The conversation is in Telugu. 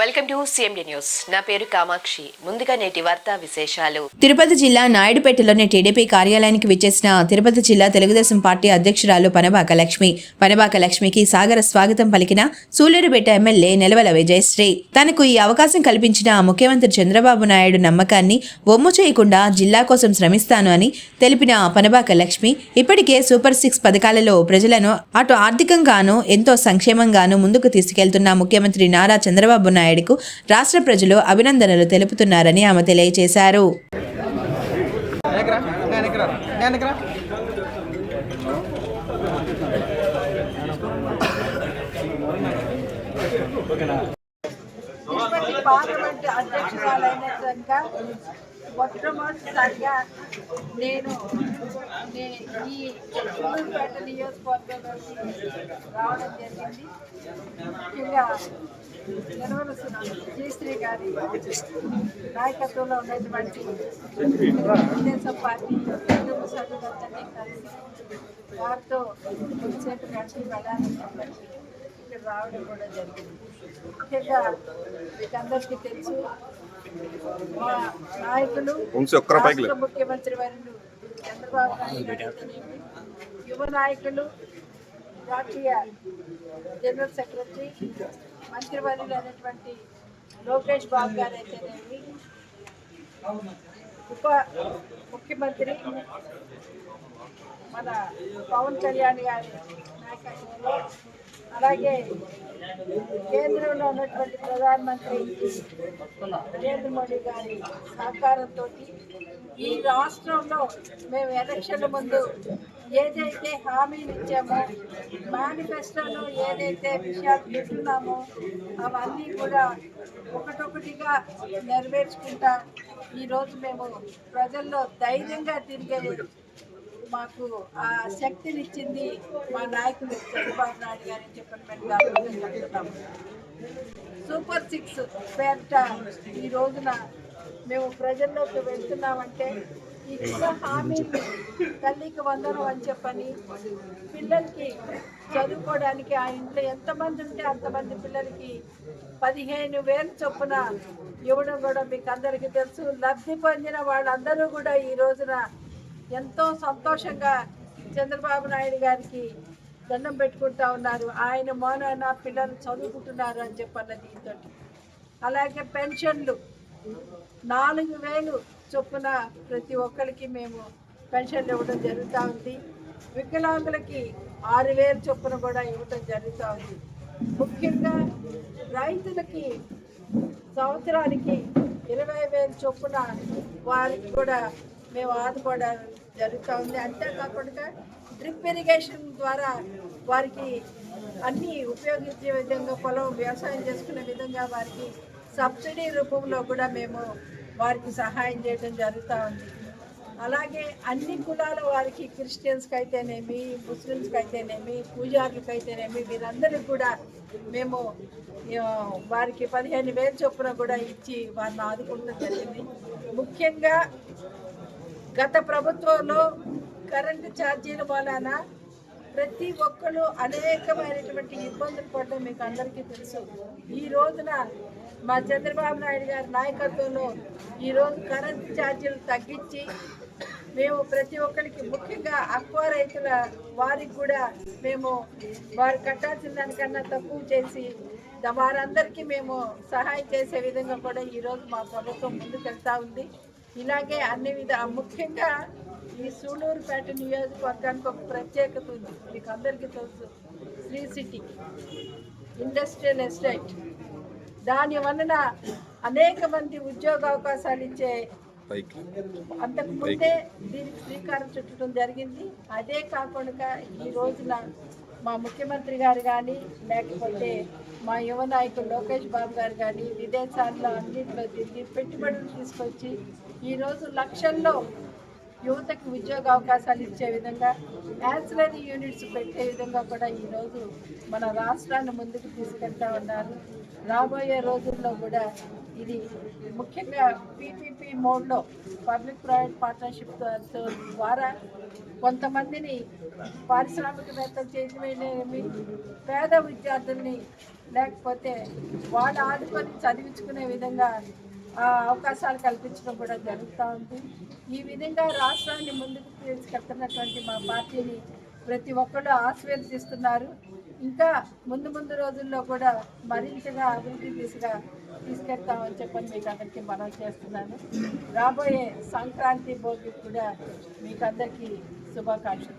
Welcome to CMD news. నా పేరు కామాక్షి. ముందుగా నేటి వార్తా విశేషాలు. తిరుపతి జిల్లా నాయుడుపేటలోని టీడీపీ కార్యాలయానికి విచ్చేసిన తిరుపతి జిల్లా తెలుగుదేశం పార్టీ అధ్యక్షురాలు పనబాక లక్ష్మి. పనబాక లక్ష్మికి సాగర స్వాగతం పలికిన సూళ్ళూరుపేట ఎమ్మెల్యే నిలవల విజయశ్రీ. తనకు ఈ అవకాశం కల్పించిన ముఖ్యమంత్రి చంద్రబాబు నాయుడు నమ్మకాన్ని ఒమ్ము చేయకుండా జిల్లా కోసం శ్రమిస్తాను అని తెలిపిన పనబాక లక్ష్మి ఇప్పటికే సూపర్ సిక్స్ పథకాలలో ప్రజలను అటు ఆర్థికంగానూ ఎంతో సంక్షేమంగానూ ముందుకు తీసుకెళ్తున్న ముఖ్యమంత్రి నారా చంద్రబాబు నాయుడు నాయుడుకు రాష్ట్ర ప్రజలు అభినందనలు తెలుపుతున్నారని ఆమె తెలియజేశారు. పార్లమెంట్ మొట్టమొదటిసారిగా నేను ఈ సూళ్ళూరుపేట నియోజకవర్గంలోకి రావడం జరిగింది. ముఖ్యంగా నిర్మల గారి నాయకత్వంలో ఉన్నటువంటి తెలుగుదేశం పార్టీ కుటుంబ సభ్యులందరినీ కలిసి వారితో కొంచెంసేపు కలిసి వెళ్ళాలని చెప్పి ఇక్కడ రావడం కూడా జరిగింది. ముఖ్యంగా తెలుసు మా నాయకులు రాష్ట్ర ముఖ్యమంత్రి వర్యులు చంద్రబాబు నాయుడు గారు యువ నాయకులు జాతీయ జనరల్ సెక్రటరీ మంత్రివర్యులు అయినటువంటి లోకేష్ బాబు గారు అయితేనేమి ఉప ముఖ్యమంత్రి మన పవన్ కళ్యాణ్ గారి నాయకత్వంలో అలాగే కేంద్రంలో ఉన్నటువంటి ప్రధానమంత్రి నరేంద్ర మోడీ గారి సహకారంతో ఈ రాష్ట్రంలో మేము ఎలక్షన్ల ముందు ఏదైతే హామీలు ఇచ్చామో మేనిఫెస్టోలో ఏదైతే విషయాలు చెప్తున్నామో అవన్నీ కూడా ఒకటొకటిగా నెరవేర్చుకుంటా ఈరోజు మేము ప్రజల్లో ధైర్యంగా తిరిగే మాకు ఆ శక్తినిచ్చింది మా నాయకులు చంద్రబాబు నాయుడు గారు అని చెప్తున్నాము సూపర్ సిక్స్ పేరిట ఈ రోజున మేము ప్రజల్లోకి వెళ్తున్నామంటే ఇచ్చిన హామీలు తల్లికి వందనం అని చెప్పని పిల్లలకి చదువుకోవడానికి ఆ ఇంట్లో ఎంతమంది ఉంటే అంతమంది పిల్లలకి పదిహేను వేలు చొప్పున ఇవ్వడం కూడా మీకు అందరికీ తెలుసు. లబ్ధి పొందిన వాళ్ళందరూ కూడా ఈ రోజున ఎంతో సంతోషంగా చంద్రబాబు నాయుడు గారికి దండం పెట్టుకుంటా ఉన్నారు. ఆయన మోనాన పిల్లలు చదువుకుంటున్నారు అని చెప్పన్న దీంతో అలాగే పెన్షన్లు నాలుగు వేలు చొప్పున ప్రతి ఒక్కరికి మేము పెన్షన్లు ఇవ్వడం జరుగుతూ ఉంది. వికలాంగులకి ఆరు వేలు చొప్పున కూడా ఇవ్వడం జరుగుతూ ఉంది. ముఖ్యంగా రైతులకి సంవత్సరానికి ఇరవై వేలు చొప్పున వారికి కూడా మేము ఆదుకోవడం జరుగుతూ ఉంది. అంతేకాకుండా డ్రిప్ ఇరిగేషన్ ద్వారా వారికి అన్నీ ఉపయోగించే విధంగా పొలం వ్యవసాయం చేసుకునే విధంగా వారికి సబ్సిడీ రూపంలో కూడా మేము వారికి సహాయం చేయడం జరుగుతూ ఉంది. అలాగే అన్ని కులాల వారికి క్రిస్టియన్స్కి అయితేనేమి ముస్లిమ్స్కి అయితేనేమి పూజారులకి అయితేనేమి వీరందరికీ కూడా మేము వారికి పదిహేను వేలు చొప్పున కూడా ఇచ్చి వారిని ఆదుకుంటూ జరిగింది. ముఖ్యంగా గత ప్రభుత్వంలో కరెంటు ఛార్జీల వలన ప్రతి ఒక్కరు అనేకమైనటువంటి ఇబ్బందులు పడడం మీకు అందరికీ తెలుసు. ఈ రోజున మా చంద్రబాబు నాయుడు గారి నాయకత్వంలో ఈరోజు కరెంటు ఛార్జీలు తగ్గించి మేము ప్రతి ఒక్కరికి ముఖ్యంగా అక్వా రైతుల వారికి కూడా మేము వారు కట్టాల్సిన దానికన్నా తక్కువ చేసి వారందరికీ మేము సహాయం చేసే విధంగా కూడా ఈరోజు మా ప్రభుత్వం ముందుకెళ్తా ఉంది. ఇలాగే అన్ని విధ ముఖ్యంగా ఈ సూళ్ళూరుపేట నియోజకవర్గానికి ఒక ప్రత్యేకత ఉంది. మీకు అందరికీ తెలుసు. Sri City industrial estate. దాని వలన అనేక మంది ఉద్యోగ అవకాశాలు ఇచ్చే అంతకు ముందే దీనికి శ్రీకారం చుట్టడం జరిగింది. అదే కాకుండా ఈ రోజున మా ముఖ్యమంత్రి గారు కానీ లేకపోతే మా యువ నాయకులు లోకేష్ బాబు గారు కానీ విదేశాల్లో అన్నింటిలో తిరిగి పెట్టుబడులు తీసుకొచ్చి ఈరోజు లక్షల్లో యువతకు ఉద్యోగ అవకాశాలు ఇచ్చే విధంగా యాన్సిలరీ యూనిట్స్ పెట్టే విధంగా కూడా ఈరోజు మన రాష్ట్రాన్ని ముందుకు తీసుకెళ్తా ఉన్నారు. రాబోయే రోజుల్లో కూడా ఇది ముఖ్యంగా పీపీపీ మోడ్లో పబ్లిక్ ప్రైవేట్ పార్ట్నర్షిప్ ద్వారా కొంతమందిని పారిశ్రామికవేత్తలు చేయడమేమి పేద విద్యార్థుల్ని లేకపోతే వాళ్ళ ఆదుకొని చదివించుకునే విధంగా ఆ, అవకాశాలు కల్పించడం కూడా జరుగుతూ ఉంది. ఈ విధంగా రాష్ట్రాన్ని ముందుకు తీసుకెళ్తున్నటువంటి మా పార్టీని ప్రతి ఒక్కళ్ళు ఆశీర్వదిస్తున్నారు. ఇంకా ముందు ముందు రోజుల్లో కూడా మరింతగా అభివృద్ధి దిశగా తీసుకెళ్తామని చెప్పని మీకు అందరికీ మనం చేస్తున్నాను. రాబోయే సంక్రాంతి భోగి కూడా మీకు అందరికీ శుభాకాంక్షలు